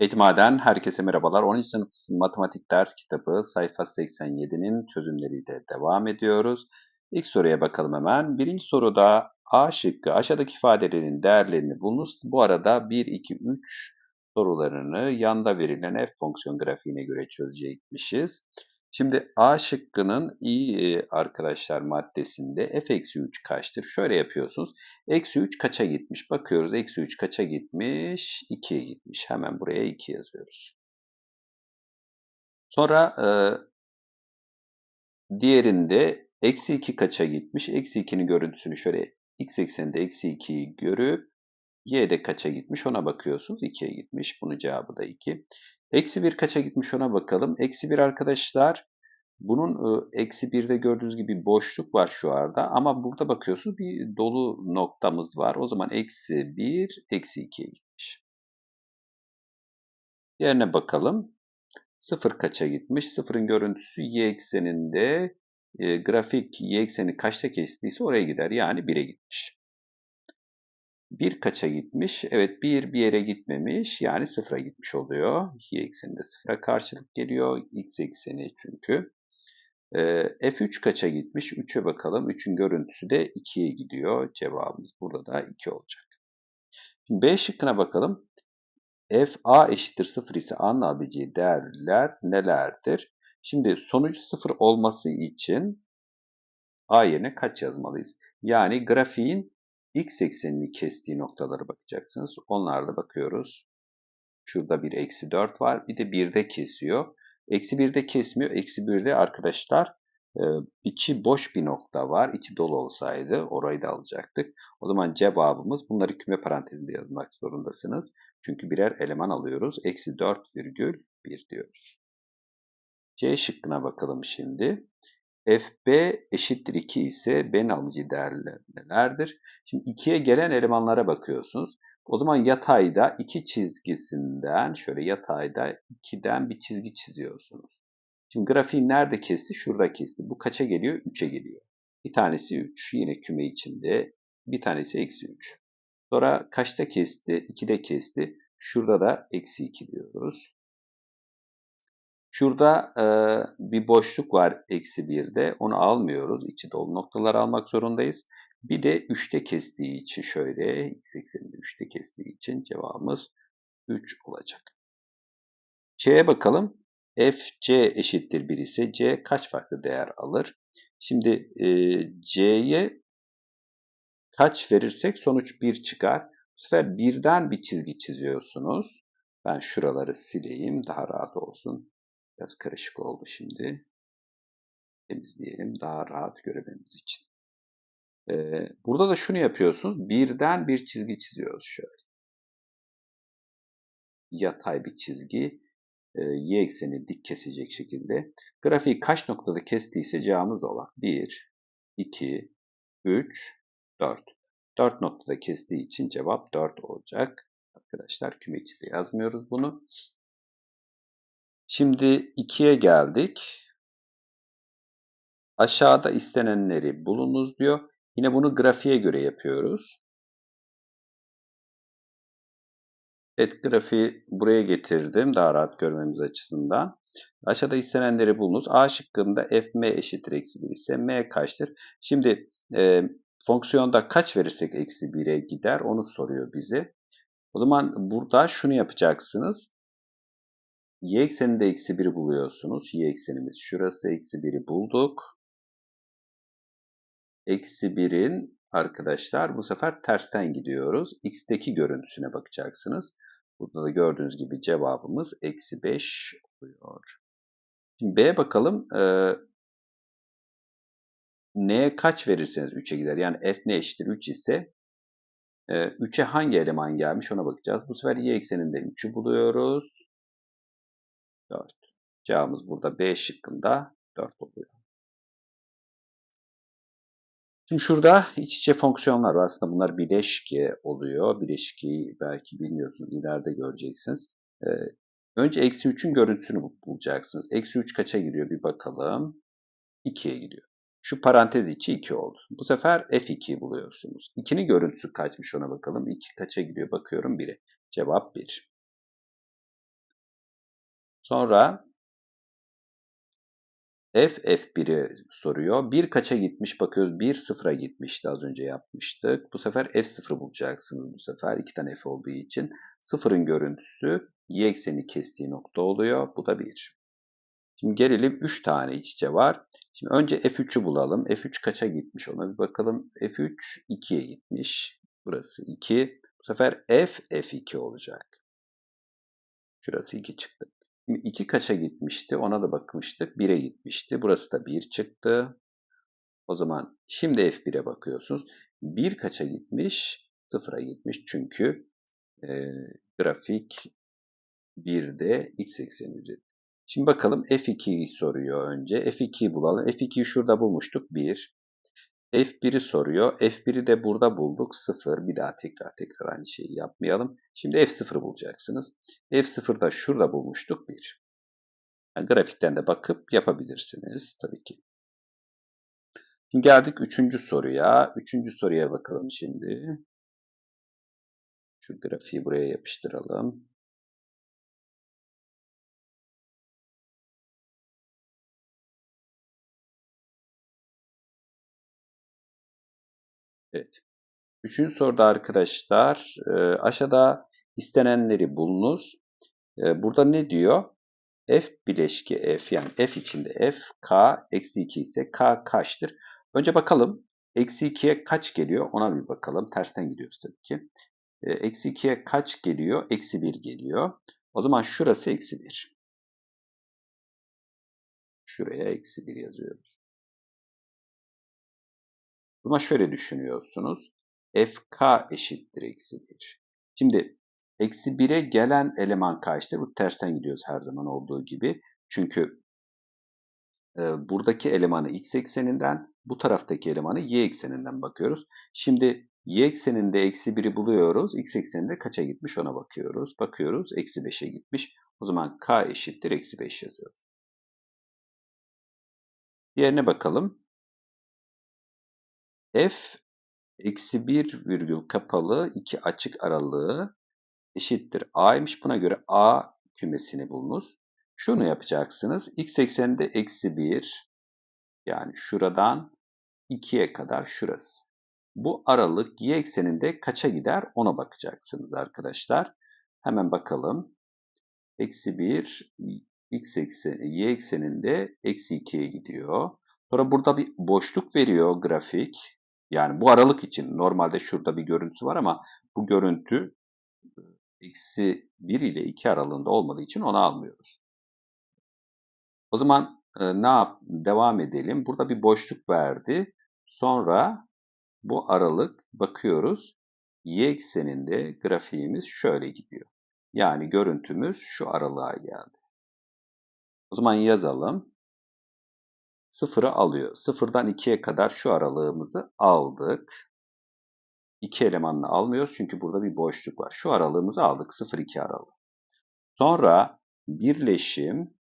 Eğitimhane'den herkese merhabalar. 10. sınıf matematik ders kitabı sayfa 87'nin çözümleriyle devam ediyoruz. İlk soruya bakalım hemen. Birinci soruda A şıkkı aşağıdaki ifadelerin değerlerini bulunuz. Bu arada 1, 2, 3 sorularını yanda verilen f fonksiyon grafiğine göre çözecekmişiz. Şimdi A şıkkının i e, arkadaşlar maddesinde f eksi 3 kaçtır? Şöyle yapıyorsunuz. Eksi 3 kaça gitmiş? Bakıyoruz eksi 3 kaça gitmiş? 2'ye gitmiş. Hemen buraya 2 yazıyoruz. Sonra e, diğerinde eksi 2 kaça gitmiş? Eksi 2'nin görüntüsünü şöyle x ekseninde eksi 2'yi görüp y'de kaça gitmiş ona bakıyorsunuz. 2'ye gitmiş. Bunun cevabı da 2. Eksi 1 kaça gitmiş ona bakalım. Eksi 1 arkadaşlar bunun e, eksi 1'de gördüğünüz gibi boşluk var şu anda ama burada bakıyorsunuz bir dolu noktamız var. O zaman eksi 1 eksi 2'ye gitmiş. Yerine bakalım. 0 kaça gitmiş? 0'ın görüntüsü y ekseninde e, grafik y ekseni kaçta kestiyse oraya gider. Yani 1'e gitmiş. 1 kaça gitmiş? Evet 1 bir yere gitmemiş. Yani 0'a gitmiş oluyor. Y ekseninde 0'a karşılık geliyor. X ekseni çünkü. E, F3 kaça gitmiş? 3'e bakalım. 3'ün görüntüsü de 2'ye gidiyor. Cevabımız burada da 2 olacak. Şimdi B şıkkına bakalım. F A eşittir 0 ise A'nın alabileceği değerler nelerdir? Şimdi sonucu 0 olması için A yerine kaç yazmalıyız? Yani grafiğin x eksenini kestiği noktalara bakacaksınız. Onlarla bakıyoruz. Şurada bir eksi 4 var. Bir de 1'de kesiyor. Eksi 1'de kesmiyor. Eksi 1'de arkadaşlar e, içi boş bir nokta var. İçi dolu olsaydı orayı da alacaktık. O zaman cevabımız bunları küme parantezinde yazmak zorundasınız. Çünkü birer eleman alıyoruz. Eksi 4,1 diyoruz. C şıkkına bakalım şimdi. FB eşittir 2 ise B'nin alıcı değerler nelerdir? Şimdi 2'ye gelen elemanlara bakıyorsunuz. O zaman yatayda 2 çizgisinden şöyle yatayda 2'den bir çizgi çiziyorsunuz. Şimdi grafiği nerede kesti? Şurada kesti. Bu kaça geliyor? 3'e geliyor. Bir tanesi 3. Yine küme içinde. Bir tanesi eksi 3. Sonra kaçta kesti? 2'de kesti. Şurada da eksi 2 diyoruz. Şurada e, bir boşluk var eksi 1'de. Onu almıyoruz. İçi dolu noktalar almak zorundayız. Bir de 3'te kestiği için şöyle x ekseninde 3'te kestiği için cevabımız 3 olacak. C'ye bakalım. f c eşittir 1 ise c kaç farklı değer alır? Şimdi e, c'ye kaç verirsek sonuç 1 çıkar. Bu sefer birden bir çizgi çiziyorsunuz. Ben şuraları sileyim daha rahat olsun. Biraz karışık oldu şimdi. Temizleyelim daha rahat görmemiz için. Ee, burada da şunu yapıyorsunuz. Birden bir çizgi çiziyoruz şöyle. Yatay bir çizgi. Y ekseni dik kesecek şekilde. Grafiği kaç noktada kestiyse cevabımız olan. 1, 2, 3, 4. 4 noktada kestiği için cevap 4 olacak. Arkadaşlar küme içinde yazmıyoruz bunu. Şimdi 2'ye geldik. Aşağıda istenenleri bulunuz diyor. Yine bunu grafiğe göre yapıyoruz. Evet grafiği buraya getirdim daha rahat görmemiz açısından. Aşağıda istenenleri bulunuz. A şıkkında f m eşittir eksi 1 ise m kaçtır? Şimdi e, fonksiyonda kaç verirsek eksi 1'e gider onu soruyor bize. O zaman burada şunu yapacaksınız. Y ekseninde eksi 1'i buluyorsunuz. Y eksenimiz şurası eksi 1'i bulduk. Eksi 1'in arkadaşlar bu sefer tersten gidiyoruz. X'teki görüntüsüne bakacaksınız. Burada da gördüğünüz gibi cevabımız eksi 5 oluyor. Şimdi B'ye bakalım. Ee, N'ye kaç verirseniz 3'e gider. Yani F ne eşittir 3 ise 3'e hangi eleman gelmiş ona bakacağız. Bu sefer y ekseninde 3'ü buluyoruz. 4. Cevabımız burada B şıkkında 4 oluyor. Şimdi şurada iç içe fonksiyonlar var. Aslında bunlar bileşke oluyor. Bileşkeyi belki bilmiyorsunuz. ileride göreceksiniz. Ee, önce eksi 3'ün görüntüsünü bulacaksınız. Eksi 3 kaça gidiyor bir bakalım. 2'ye gidiyor. Şu parantez içi 2 oldu. Bu sefer f2'yi buluyorsunuz. 2'nin görüntüsü kaçmış ona bakalım. 2 kaça gidiyor bakıyorum 1'e. Cevap 1. Sonra f f1'i soruyor. 1 kaça gitmiş bakıyoruz. 1 sıfıra gitmişti az önce yapmıştık. Bu sefer f0 bulacaksınız bu sefer. 2 tane f olduğu için. Sıfırın görüntüsü y ekseni kestiği nokta oluyor. Bu da 1. Şimdi gelelim 3 tane iç içe var. Şimdi önce f3'ü bulalım. f3 kaça gitmiş ona bir bakalım. f3 2'ye gitmiş. Burası 2. Bu sefer f f2 olacak. Şurası 2 çıktı. Şimdi 2 kaça gitmişti? Ona da bakmıştık. 1'e gitmişti. Burası da 1 çıktı. O zaman şimdi F1'e bakıyorsunuz. 1 kaça gitmiş? 0'a gitmiş. Çünkü e, grafik 1'de x ekseni üzeri. Şimdi bakalım F2'yi soruyor önce. F2'yi bulalım. F2'yi şurada bulmuştuk. 1. F1'i soruyor. F1'i de burada bulduk. 0. Bir daha tekrar tekrar aynı şeyi yapmayalım. Şimdi F0 bulacaksınız. F0 da şurada bulmuştuk. 1. Yani grafikten de bakıp yapabilirsiniz tabii ki. Şimdi geldik üçüncü soruya. Üçüncü soruya bakalım şimdi. Şu grafiği buraya yapıştıralım. Evet. Üçüncü soruda arkadaşlar e, aşağıda istenenleri bulunuz. E, burada ne diyor? F bileşki F yani F içinde F, K eksi 2 ise K kaçtır? Önce bakalım. Eksi 2'ye kaç geliyor? Ona bir bakalım. Tersten gidiyoruz tabii ki. E, eksi 2'ye kaç geliyor? Eksi 1 geliyor. O zaman şurası eksi 1. Şuraya eksi 1 yazıyoruz. Buna şöyle düşünüyorsunuz. fk eşittir eksi 1. Şimdi eksi 1'e gelen eleman kaçtır? Bu tersten gidiyoruz her zaman olduğu gibi. Çünkü e, buradaki elemanı x ekseninden, bu taraftaki elemanı y ekseninden bakıyoruz. Şimdi y ekseninde eksi 1'i buluyoruz. x ekseninde kaça gitmiş ona bakıyoruz. Bakıyoruz eksi 5'e gitmiş. O zaman k eşittir eksi 5 yazıyoruz. Diğerine bakalım f eksi 1 virgül kapalı 2 açık aralığı eşittir a'ymış. Buna göre a kümesini bulunuz. Şunu yapacaksınız. x ekseninde eksi 1 yani şuradan 2'ye kadar şurası. Bu aralık y ekseninde kaça gider ona bakacaksınız arkadaşlar. Hemen bakalım. Eksi 1 x ekseni, y ekseninde eksi 2'ye gidiyor. Sonra burada bir boşluk veriyor grafik. Yani bu aralık için normalde şurada bir görüntü var ama bu görüntü e, eksi 1 ile 2 aralığında olmadığı için onu almıyoruz. O zaman e, ne yap? Devam edelim. Burada bir boşluk verdi. Sonra bu aralık bakıyoruz. Y ekseninde grafiğimiz şöyle gidiyor. Yani görüntümüz şu aralığa geldi. O zaman yazalım sıfırı alıyor. Sıfırdan 2'ye kadar şu aralığımızı aldık. 2 elemanını almıyoruz çünkü burada bir boşluk var. Şu aralığımızı aldık. 0-2 aralığı. Sonra birleşim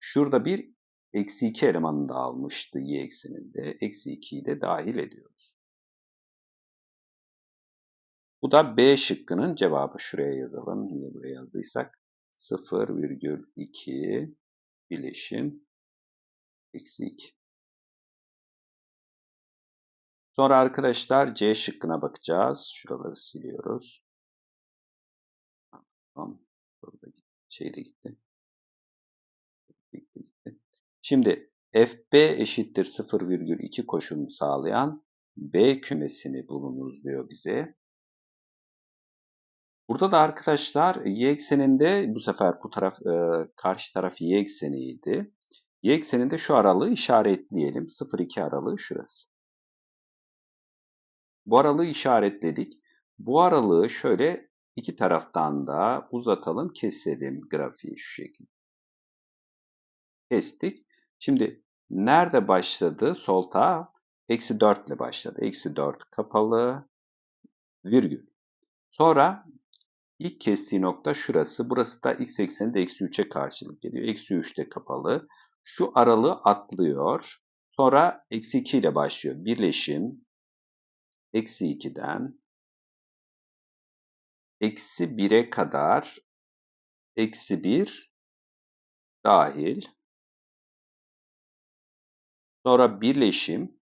şurada bir eksi 2 elemanını da almıştı y ekseninde. Eksi 2'yi de dahil ediyoruz. Bu da B şıkkının cevabı. Şuraya yazalım. Niye buraya yazdıysak. 0,2 bileşim eksi 2. Sonra arkadaşlar C şıkkına bakacağız. Şuraları siliyoruz. Tamam. Burada şey de gitti. Şimdi FB eşittir 0,2 koşulunu sağlayan B kümesini bulunuz diyor bize. Burada da arkadaşlar y ekseninde bu sefer bu taraf e, karşı taraf y ekseniydi. Y ekseninde şu aralığı işaretleyelim. 0-2 aralığı şurası. Bu aralığı işaretledik. Bu aralığı şöyle iki taraftan da uzatalım, keselim grafiği şu şekilde. Kestik. Şimdi nerede başladı? Solta eksi 4 ile başladı. Eksi 4 kapalı virgül. Sonra ilk kestiği nokta şurası. Burası da x ekseninde eksi 3'e karşılık geliyor. Eksi 3'te kapalı şu aralığı atlıyor. Sonra eksi 2 ile başlıyor. Birleşim eksi 2'den eksi 1'e kadar eksi 1 dahil. Sonra birleşim.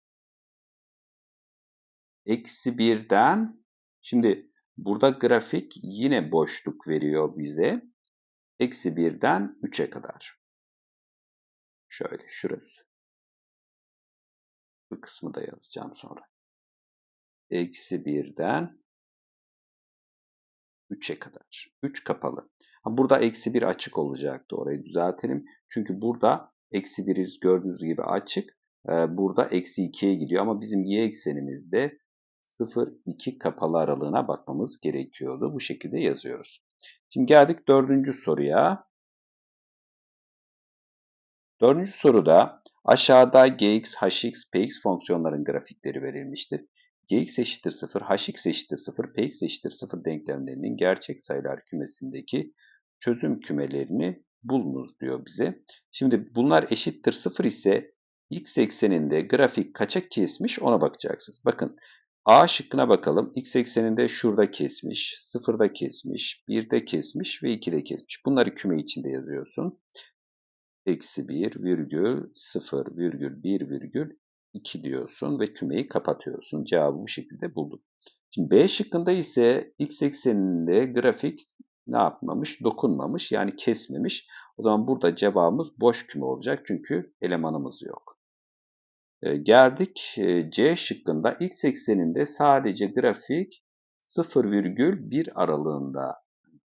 Eksi birden. Şimdi burada grafik yine boşluk veriyor bize. Eksi birden 3'e kadar. Şöyle şurası. Bu kısmı da yazacağım sonra. Eksi birden 3'e kadar. 3 kapalı. Burada eksi 1 açık olacaktı. Orayı düzeltelim. Çünkü burada eksi 1'iz gördüğünüz gibi açık. Ee, burada eksi 2'ye gidiyor. Ama bizim y eksenimizde 0-2 kapalı aralığına bakmamız gerekiyordu. Bu şekilde yazıyoruz. Şimdi geldik dördüncü soruya. Dördüncü soruda aşağıda gx, hx, px fonksiyonların grafikleri verilmiştir gx eşittir 0, hx eşittir 0, px eşittir 0 denklemlerinin gerçek sayılar kümesindeki çözüm kümelerini bulunuz diyor bize. Şimdi bunlar eşittir 0 ise x ekseninde grafik kaça kesmiş ona bakacaksınız. Bakın A şıkkına bakalım. X ekseninde şurada kesmiş, 0'da kesmiş, 1'de kesmiş ve 2'de kesmiş. Bunları küme içinde yazıyorsun. Eksi 1 virgül 0 virgül 1 virgül 2 diyorsun ve kümeyi kapatıyorsun. Cevabı bu şekilde bulduk. Şimdi B şıkkında ise x ekseninde grafik ne yapmamış? Dokunmamış yani kesmemiş. O zaman burada cevabımız boş küme olacak çünkü elemanımız yok. E, geldik e, C şıkkında x ekseninde sadece grafik 0,1 aralığında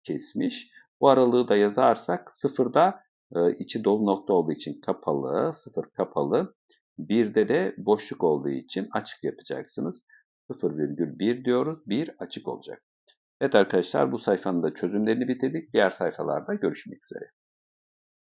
kesmiş. Bu aralığı da yazarsak sıfırda e, içi dolu nokta olduğu için kapalı, sıfır kapalı. Birde de boşluk olduğu için açık yapacaksınız. 0,1 diyoruz. 1 açık olacak. Evet arkadaşlar bu sayfanın da çözümlerini bitirdik. Diğer sayfalarda görüşmek üzere.